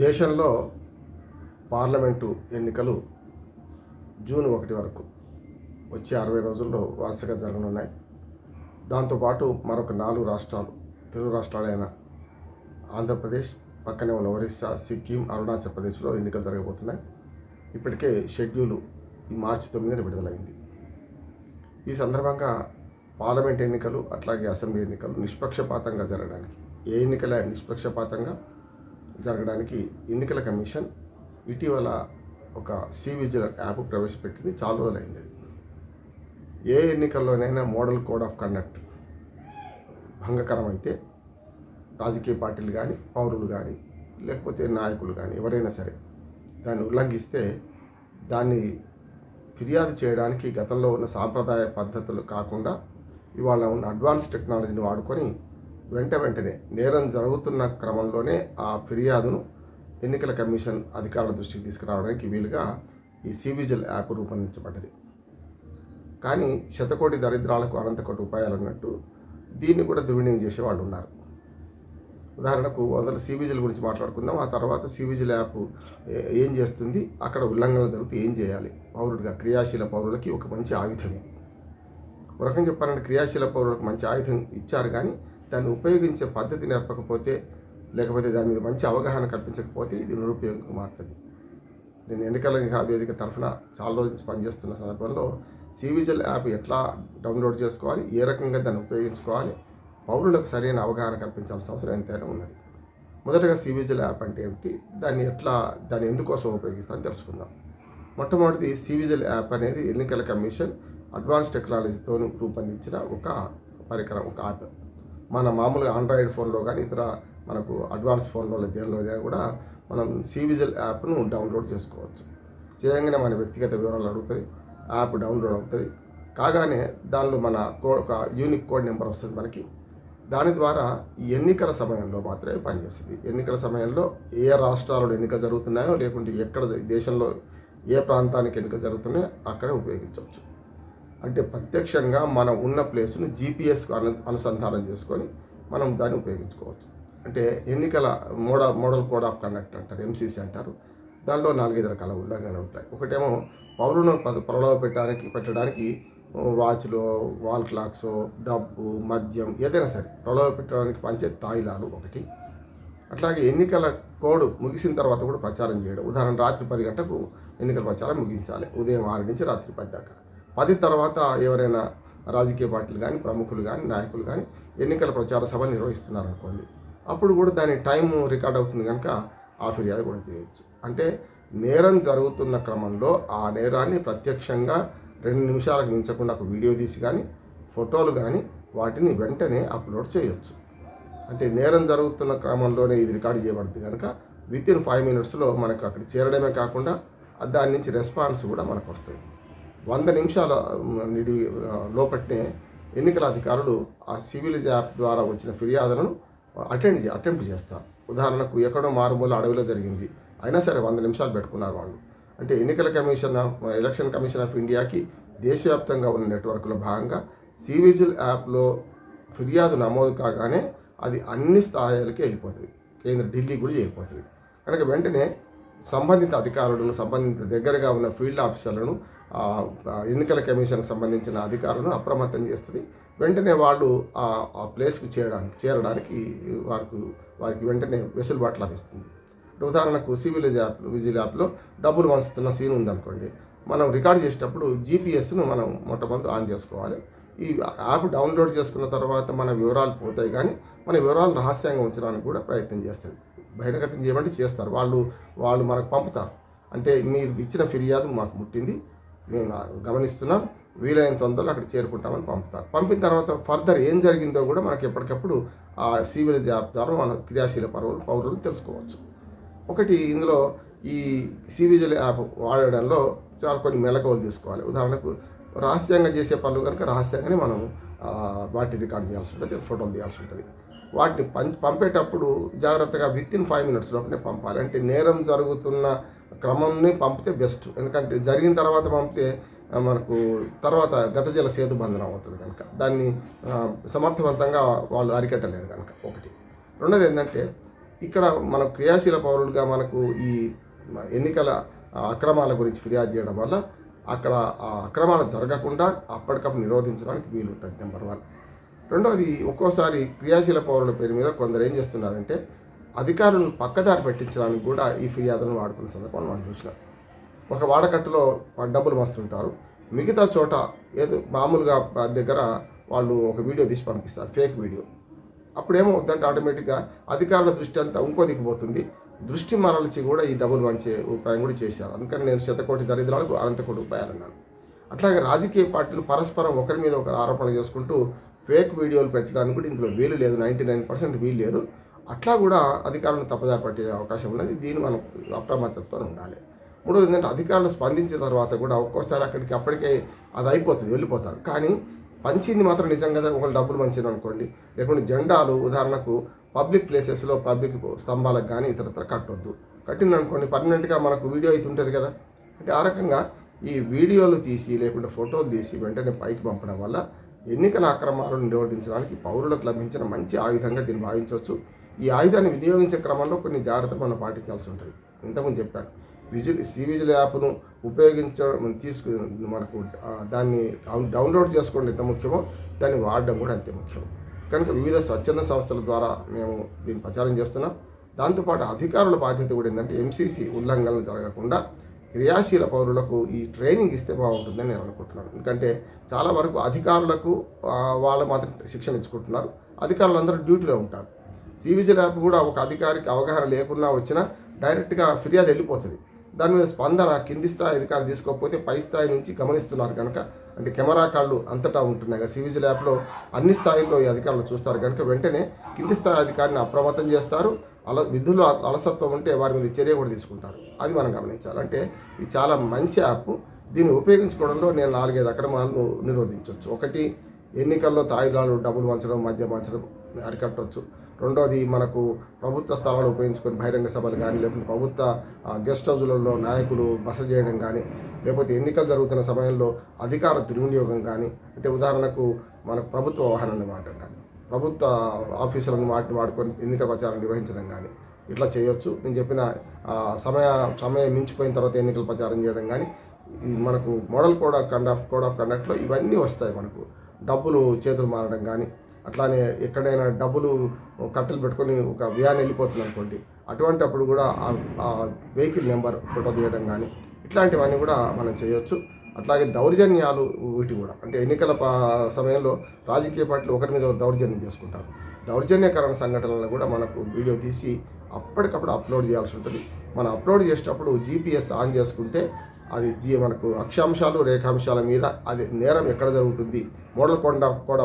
దేశంలో పార్లమెంటు ఎన్నికలు జూన్ ఒకటి వరకు వచ్చే అరవై రోజుల్లో వరుసగా జరగనున్నాయి. దాంతోపాటు మరొక నాలుగు రాష్ట్రాలు తెలుగు రాష్ట్రాలైన ఆంధ్రప్రదేశ్ పక్కనే ఉన్న ఒరిస్సా సిక్కిం అరుణాచల్ ప్రదేశ్లో ఎన్నికలు జరగబోతున్నాయి. ఇప్పటికే షెడ్యూలు ఈ మార్చి తొమ్మిదిన విడుదలైంది. ఈ సందర్భంగా పార్లమెంట్ ఎన్నికలు అట్లాగే అసెంబ్లీ ఎన్నికలు నిష్పక్షపాతంగా జరగడానికి ఏ ఎన్నికల నిష్పక్షపాతంగా జరగడానికి ఎన్నికల కమిషన్ ఇటీవల ఒక సి విజిల్ యాప్ ప్రవేశపెట్టింది. చాలా రోజులైంది ఏ ఎన్నికల్లోనైనా మోడల్ కోడ్ ఆఫ్ కండక్ట్ భంగకరం అయితే రాజకీయ పార్టీలు కానీ పౌరులు కానీ లేకపోతే నాయకులు కానీ ఎవరైనా సరే దాన్ని ఉల్లంఘిస్తే దాన్ని ఫిర్యాదు చేయడానికి గతంలో ఉన్న సాంప్రదాయ పద్ధతులు కాకుండా ఇవాళ ఉన్న అడ్వాన్స్ టెక్నాలజీని వాడుకొని వెంట వెంటనే నేరం జరుగుతున్న క్రమంలోనే ఆ ఫిర్యాదును ఎన్నికల కమిషన్ అధికారుల దృష్టికి తీసుకురావడానికి వీలుగా ఈ సివిజిల్ యాప్ రూపొందించబడ్డది. కానీ శతకోటి దరిద్రాలకు అనంతకోటి ఉపాయాలు అన్నట్టు దీన్ని కూడా దుర్వినియోగం చేసే వాళ్ళు ఉన్నారు. ఉదాహరణకు మొదలు సివిజిల్ గురించి మాట్లాడుకుందాం ఆ తర్వాత సివిజిల్ యాప్ ఏ- ఏం చేస్తుంది అక్కడ ఉల్లంఘన జరిగితే ఏం చేయాలి? పౌరుడిగా క్రియాశీల పౌరులకి ఒక మంచి ఆయుధం ఇది. ఒక రకం చెప్పాలంటే క్రియాశీల పౌరులకు మంచి ఆయుధం ఇచ్చారు కానీ దాన్ని ఉపయోగించే పద్ధతి నేర్పకపోతే లేకపోతే దాని మీద మంచి అవగాహన కల్పించకపోతే ఇది నిరుపయోగంగా మారుతుంది. నేను ఎన్నికల వేదిక తరఫున చాలా రోజుల నుంచి పనిచేస్తున్న సందర్భంలో సివిజిల్ యాప్ ఎట్లా డౌన్లోడ్ చేసుకోవాలి ఏ రకంగా దాన్ని ఉపయోగించుకోవాలి పౌరులకు సరైన అవగాహన కల్పించాల్సిన అవసరం ఎంతైనా ఉన్నది. మొదటగా సివిజిల్ యాప్ అంటే ఏమిటి దాన్ని ఎట్లా దాన్ని ఎందుకోసం ఉపయోగిస్తామని తెలుసుకుందాం. మొట్టమొదటిది సివిజిల్ యాప్ అనేది ఎన్నికల కమిషన్ అడ్వాన్స్ టెక్నాలజీతో రూపొందించిన ఒక పరికరం ఒక యాప్. మన మామూలుగా ఆండ్రాయిడ్ ఫోన్లో కానీ ఇతర మనకు అడ్వాన్స్ ఫోన్లో దేనిలో కూడా మనం సివిజిల్ యాప్ను డౌన్లోడ్ చేసుకోవచ్చు. చేయగానే మన వ్యక్తిగత వివరాలు అడుగుతుంది యాప్ డౌన్లోడ్ అవుతుంది కాగానే దానిలో మన కోడ్ ఒక యూనిక్ కోడ్ నెంబర్ వస్తుంది మనకి. దాని ద్వారా ఈ ఎన్నికల సమయంలో మాత్రమే పనిచేస్తుంది. ఎన్నికల సమయంలో ఏ రాష్ట్రాల్లో ఎన్నికలు జరుగుతున్నాయో లేకుంటే ఎక్కడ దేశంలో ఏ ప్రాంతానికి ఎన్నికలు జరుగుతున్నాయో అక్కడే ఉపయోగించవచ్చు. అంటే ప్రత్యక్షంగా మనం ఉన్న ప్లేస్ను జీపీఎస్కు అను అనుసంధానం చేసుకొని మనం దాన్ని ఉపయోగించుకోవచ్చు. అంటే ఎన్నికల model model code of conduct అంటారు ఎంసీసీ అంటారు. దానిలో నాలుగైదు రకాల ఉల్లంఘనలు ఉంటాయి. ఒకటేమో పౌరులను పద- పెట్టడానికి పెట్టడానికి వాచ్లో వాల్ క్లాక్స్ డబ్బు మద్యం ఏదైనా సరే పొలవ పెట్టడానికి పంచే తాయిలాలు ఒకటి. అట్లాగే ఎన్నికల కోడ్ ముగిసిన తర్వాత కూడా ప్రచారం చేయడం. ఉదాహరణ రాత్రి పది గంటలకు ఎన్నికల ప్రచారం ముగించాలి. ఉదయం ఆరు నుంచి రాత్రి పది దాకా. పది తర్వాత ఎవరైనా రాజకీయ పార్టీలు కానీ ప్రముఖులు కానీ నాయకులు కానీ ఎన్నికల ప్రచార సభ నిర్వహిస్తున్నారు అనుకోండి అప్పుడు కూడా దాని టైం రికార్డ్ అవుతుంది కనుక ఆ ఫిర్యాదు కూడా చేయొచ్చు. అంటే నేరం జరుగుతున్న క్రమంలో ఆ నేరాన్ని ప్రత్యక్షంగా రెండు నిమిషాలకు మించకుండా ఒక వీడియో తీసి కానీ ఫోటోలు కానీ వాటిని వెంటనే అప్లోడ్ చేయొచ్చు. అంటే నేరం జరుగుతున్న క్రమంలోనే ఇది రికార్డు చేయబడుతుంది కనుక విత్ ఇన్ ఫైవ్ మినిట్స్లో మనకు అక్కడ చేరడమే కాకుండా దాని నుంచి రెస్పాన్స్ కూడా మనకు వస్తుంది వంద నిమిషాల నిడి లోపట్నే ఎన్నికల అధికారులు ఆ సివిల్ యాప్ ద్వారా వచ్చిన ఫిర్యాదులను అటెండ్ అటెంప్ట్ చేస్తారు. ఉదాహరణకు ఎక్కడో మారుమూల అడవిలో జరిగింది. అయినా సరే వంద నిమిషాలు పెట్టుకున్నారు వాళ్ళు. అంటే ఎన్నికల commission of election commission of ఇండియాకి దేశవ్యాప్తంగా ఉన్న నెట్వర్క్లో భాగంగా సివిజిల్ యాప్లో ఫిర్యాదు నమోదు కాగానే అది అన్ని స్థాయిలకి వెళ్ళిపోతుంది. కేంద్ర ఢిల్లీ కూడా చేరిపోతుంది కనుక వెంటనే సంబంధిత అధికారులను సంబంధిత దగ్గరగా ఉన్న ఫీల్డ్ ఆఫీసర్లను ఎన్నికల కమిషన్కి సంబంధించిన అధికారులను అప్రమత్తం చేస్తుంది. వెంటనే వాళ్ళు ఆ ఆ ప్లేస్కి చేరడానికి చేరడానికి వారికి వారికి వెంటనే వెసులుబాటు లభిస్తుంది. ఉదాహరణకు సివిల్ యాప్ విజిల్ యాప్లో డబ్బులు వంచుతున్న సీన్ ఉందనుకోండి. మనం రికార్డ్ చేసేటప్పుడు జీపీఎస్ను మనం మొట్టమొదటి ఆన్ చేసుకోవాలి. ఈ యాప్ డౌన్లోడ్ చేసుకున్న తర్వాత మన వివరాలు పోతాయి కానీ మన వివరాలు రహస్యంగా ఉంచడానికి కూడా ప్రయత్నం చేస్తుంది బహిర్గతం చేయమంటే చేస్తారు. వాళ్ళు వాళ్ళు మనకు పంపుతారు. అంటే మీరు ఇచ్చిన ఫిర్యాదు మాకు ముట్టింది. మేము గమనిస్తున్నాం. వీలైన తొందరలో అక్కడ చేరుకుంటామని పంపుతారు. పంపిన తర్వాత ఫర్దర్ ఏం జరిగిందో కూడా మనకి ఎప్పటికప్పుడు ఆ సివిల్ యాప్ ద్వారా మన క్రియాశీల పౌరులు పౌరులు తెలుసుకోవచ్చు. ఒకటి ఇందులో ఈ సివిజిల్ యాప్ వాడడంలో చాలా కొన్ని మెలకువలు తీసుకోవాలి. ఉదాహరణకు రహస్యంగా చేసే పనులు కనుక రహస్యంగానే మనం వాటిని రికార్డ్ చేయాల్సి ఉంటుంది ఫోటోలు తీయాల్సి ఉంటుంది. వాటిని పం పంపేటప్పుడు జాగ్రత్తగా విత్ ఇన్ ఫైవ్ మినిట్స్ లోపలనే పంపాలి. అంటే నేరం జరుగుతున్న క్రమంని పంపితే బెస్ట్. ఎందుకంటే జరిగిన తర్వాత పంపితే మనకు తర్వాత గత జల సేతు బంధనం అవుతుంది కనుక. దాన్ని సమర్థవంతంగా వాళ్ళు అరికట్టలేరు కనుక. ఒకటి. రెండోది ఏంటంటే ఇక్కడ మన క్రియాశీల పౌరులుగా మనకు ఈ ఎన్నికల అక్రమాల గురించి ఫిర్యాదు చేయడం వల్ల అక్కడ ఆ అక్రమాలు జరగకుండా అప్పటికప్పుడు నిరోధించడానికి వీలు ఉంటుంది నెంబర్ వన్. రెండవది ఒక్కోసారి క్రియాశీల పౌరుల పేరు మీద కొందరు ఏం చేస్తున్నారంటే అధికారులను పక్కదారి పెట్టించడానికి కూడా ఈ ఫిర్యాదులను వాడుకున్న సందర్భం మనం చూసినాం. ఒక వాడకట్టులో డబ్బులు మస్తుంటారు. మిగతా చోట ఏదో మామూలుగా దగ్గర వాళ్ళు ఒక వీడియో తీసి పంపిస్తారు ఫేక్ వీడియో. అప్పుడేమో వద్దంటే ఆటోమేటిక్గా అధికారుల దృష్టి అంతా ఇంకో దిగిపోతుంది దృష్టి మరల్చి కూడా ఈ డబ్బులు మంచి ఉపాయం కూడా చేశారు. అందుకని నేను శతకోటి దరిద్రాలకు అనంతకోటి ఉపాయాలన్నాను అట్లాగే రాజకీయ పార్టీలు పరస్పరం ఒకరి మీద ఒకరు ఆరోపణలు చేసుకుంటూ ఫేక్ వీడియోలు పెట్టడానికి కూడా ఇందులో వీలు లేదు. నైంటీ నైన్ పర్సెంట్ వీలు లేదు. అట్లా కూడా అధికారులను తప్పుదారి పట్టే అవకాశం ఉన్నది. దీన్ని మనం అప్రమత్తతో ఉండాలి. మూడోది ఏంటంటే అధికారులు స్పందించిన తర్వాత కూడా ఒక్కోసారి అక్కడికి అప్పటికే అది అయిపోతుంది వెళ్ళిపోతారు. కానీ పంచింది మాత్రం నిజంగా ఒకళ్ళు డబ్బులు మంచిది అనుకోండి లేకుంటే జెండాలు ఉదాహరణకు పబ్లిక్ ప్లేసెస్లో పబ్లిక్ స్తంభాలకు కానీ ఇతరత్ర కట్టొద్దు. కట్టింది అనుకోండి పర్మనెంట్గా మనకు వీడియో అయితే ఉంటుంది కదా. అంటే ఆ రకంగా ఈ వీడియోలు తీసి లేకుంటే ఫోటోలు తీసి వెంటనే పైకి పంపడం వల్ల ఎన్నికల అక్రమాలను నిరోధించడానికి పౌరులకు లభించిన మంచి ఆయుధంగా దీన్ని భావించవచ్చు. ఈ ఆయుధాన్ని వినియోగించే క్రమంలో కొన్ని జాగ్రత్తలు మనం పాటించాల్సి ఉంటుంది. ఇంతకుముందు చెప్పాను విజిల్ సి విజిల్ యాప్ను ఉపయోగించడం తీసుకు మనకు దాన్ని డౌన్- డౌన్లోడ్ చేసుకోవడం ఎంత ముఖ్యమో దాన్ని వాడడం కూడా అంతే ముఖ్యం. కనుక వివిధ స్వచ్ఛంద సంస్థల ద్వారా మేము దీన్ని ప్రచారం చేస్తున్నాం. దాంతోపాటు అధికారుల బాధ్యత కూడా ఏంటంటే ఎంసీసీ ఉల్లంఘనలు జరగకుండా క్రియాశీల పౌరులకు ఈ ట్రైనింగ్ ఇస్తే బాగుంటుందని నేను అనుకుంటున్నాను. ఎందుకంటే చాలా వరకు అధికారులకు వాళ్ళు మాత్రం శిక్షణ ఇచ్చుకుంటున్నారు. అధికారులు అందరూ డ్యూటీలో ఉంటారు. సివిజిల్ యాప్ కూడా ఒక అధికారికి అవగాహన లేకుండా వచ్చినా డైరెక్ట్గా ఫిర్యాదు వెళ్ళిపోతుంది. దాని మీద స్పందన కింది స్థాయి అధికారులు తీసుకోకపోతే పై స్థాయి నుంచి గమనిస్తున్నారు కనుక అంటే కెమెరా కాళ్ళు అంతటా ఉంటున్నాయి కదా సివిజిల్ యాప్లో అన్ని స్థాయిల్లో ఈ అధికారులు చూస్తారు కనుక వెంటనే కింది స్థాయి అధికారిని అప్రమత్తం చేస్తారు. అల విధులు అలసత్వం ఉంటే వారి మీద చర్య కూడా తీసుకుంటారు. అది మనం గమనించాలి. అంటే ఇది చాలా మంచి యాప్. దీన్ని ఉపయోగించుకోవడంలో నేను నాలుగైదు అక్రమాలను నిరోధించవచ్చు ఒకటి ఎన్నికల్లో తాయిలాలు డబ్బులు వంచడం మద్యం వంచడం అరికట్టవచ్చు రెండోది మనకు ప్రభుత్వ స్థలాలు ఉపయోగించుకొని బహిరంగ సభలు కానీ లేకపోతే ప్రభుత్వ గెస్ట్ హౌజులలో నాయకులు బస చేయడం కానీ లేకపోతే ఎన్నికలు జరుగుతున్న సమయంలో అధికార దుర్వినియోగం కానీ అంటే ఉదాహరణకు మనకు ప్రభుత్వ వాహనాన్ని వాడటం కానీ ప్రభుత్వ ఆఫీసులను వాటిని వాడుకొని ఎన్నికల ప్రచారం నిర్వహించడం కానీ ఇట్లా చేయొచ్చు. నేను చెప్పిన సమయ సమయం మించిపోయిన తర్వాత ఎన్నికల ప్రచారం చేయడం కానీ మనకు model code of conduct code of కండక్ట్లో ఇవన్నీ వస్తాయి మనకు. డబ్బులు చేతులు మారడం కానీ అట్లానే ఎక్కడైనా డబ్బులు కట్టెలు పెట్టుకొని ఒక వ్యాన్ వెళ్ళిపోతుంది అనుకోండి అటువంటి అప్పుడు కూడా ఆ- వెహికల్ నెంబర్ ఫోటో తీయడం కానీ ఇట్లాంటివన్నీ కూడా మనం చేయొచ్చు. అట్లాగే దౌర్జన్యాలు వీటి కూడా అంటే ఎన్నికల సమయంలో రాజకీయ పార్టీలు ఒకరి మీద దౌర్జన్యం చేసుకుంటారు. దౌర్జన్యకరణ సంఘటనలను కూడా మనకు వీడియో తీసి అప్పటికప్పుడు అప్లోడ్ చేయాల్సి ఉంటుంది. మనం అప్లోడ్ చేసేటప్పుడు జీపీఎస్ ఆన్ చేసుకుంటే అది జీ మనకు అక్షాంశాలు రేఖాంశాల మీద అది నేరం ఎక్కడ జరుగుతుంది మోడల్ కొండ కూడా